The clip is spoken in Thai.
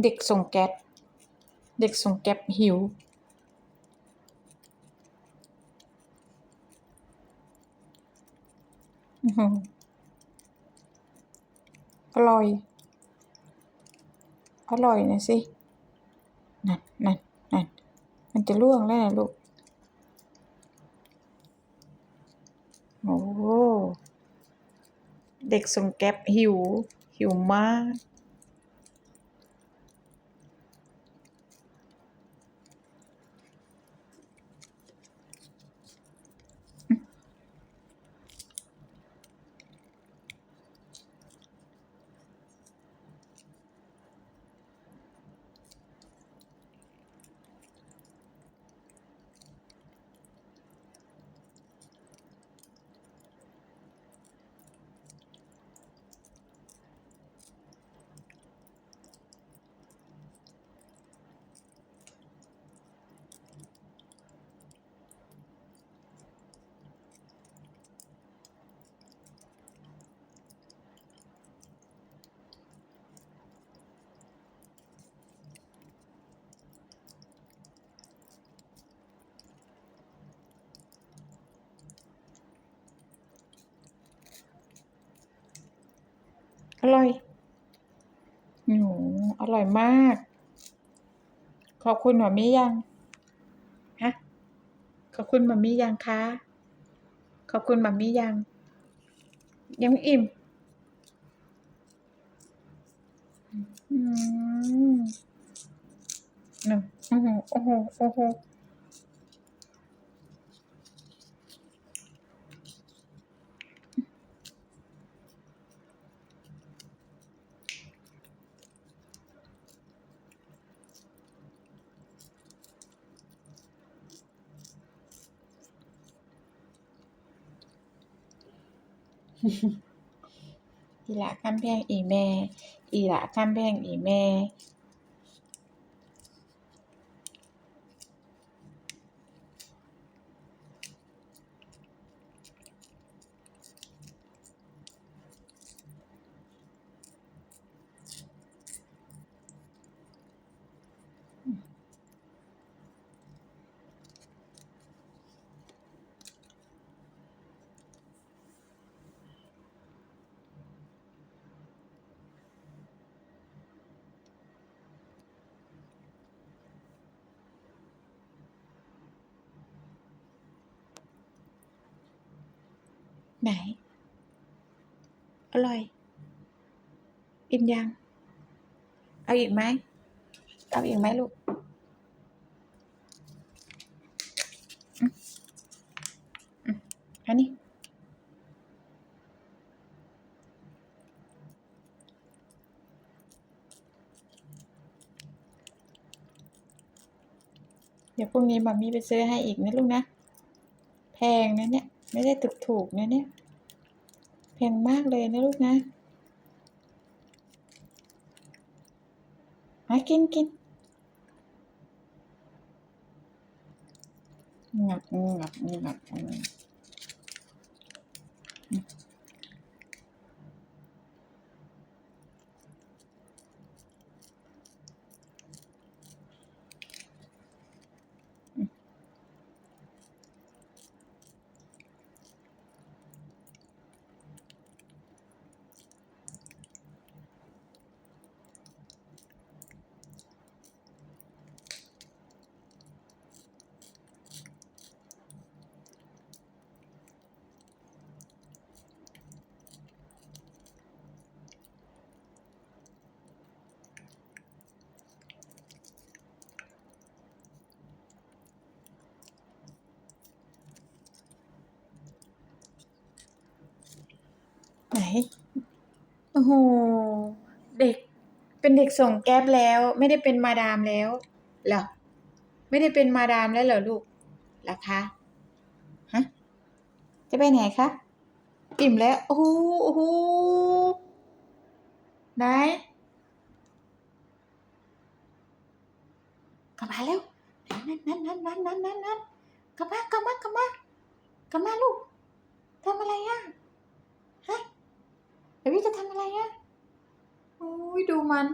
เด็กส่งแก๊สเด็กส่งแก๊ปหิว อร่อย อร่อยนะสิ นั่นนั่นนั่นมันจะร่วงแล้วนะลูก โอ้ เด็กส่งแก๊ปหิว หิวมาก อร่อยโอ้โฮอร่อยมาก ขอบคุณหม่ามี่ยัง?ฮะขอบคุณหม่ามี่ยังคะ?ขอบคุณหม่ามี่ยัง?ยังไม่อิ่มอืมน่ะโอ้โฮโอ้โฮโอ้โฮ อีหละคำแพงอีแม่ อีหละคำแพงอีแม่ ไหน อร่อย อิ่มยัง?เอาอีกไหม?เอาอีกไหมลูก?อืออืมเอานี่เดี๋ยวพรุ่งนี้หม่ามี่ไปซื้อให้อีกนะลูกนะ แพงนะเนี่ย ไม่ได้ถูกๆนะเนี่ยแพงมากเลยนะลูกนะมากินๆงับงับงับงับ ไหน โอ้โฮเด็ก เป็นเด็กส่งแก๊ปแล้ว ไม่ได้เป็นมาดามแล้วเหรอ?ไม่ได้เป็นมาดามแล้วเหรอลูก?หรอคะ?ฮะ จะไปไหนคะ?อิ่มแล้ว โอ้โฮโอ้โฮไหน?กลับมาเร็วนั่นๆๆๆๆๆกลับมากลับมากลับมากลับมาลูกทำอะไรอะ? เบบีจะทำอะไรอะ?โอ๊ยดูมัน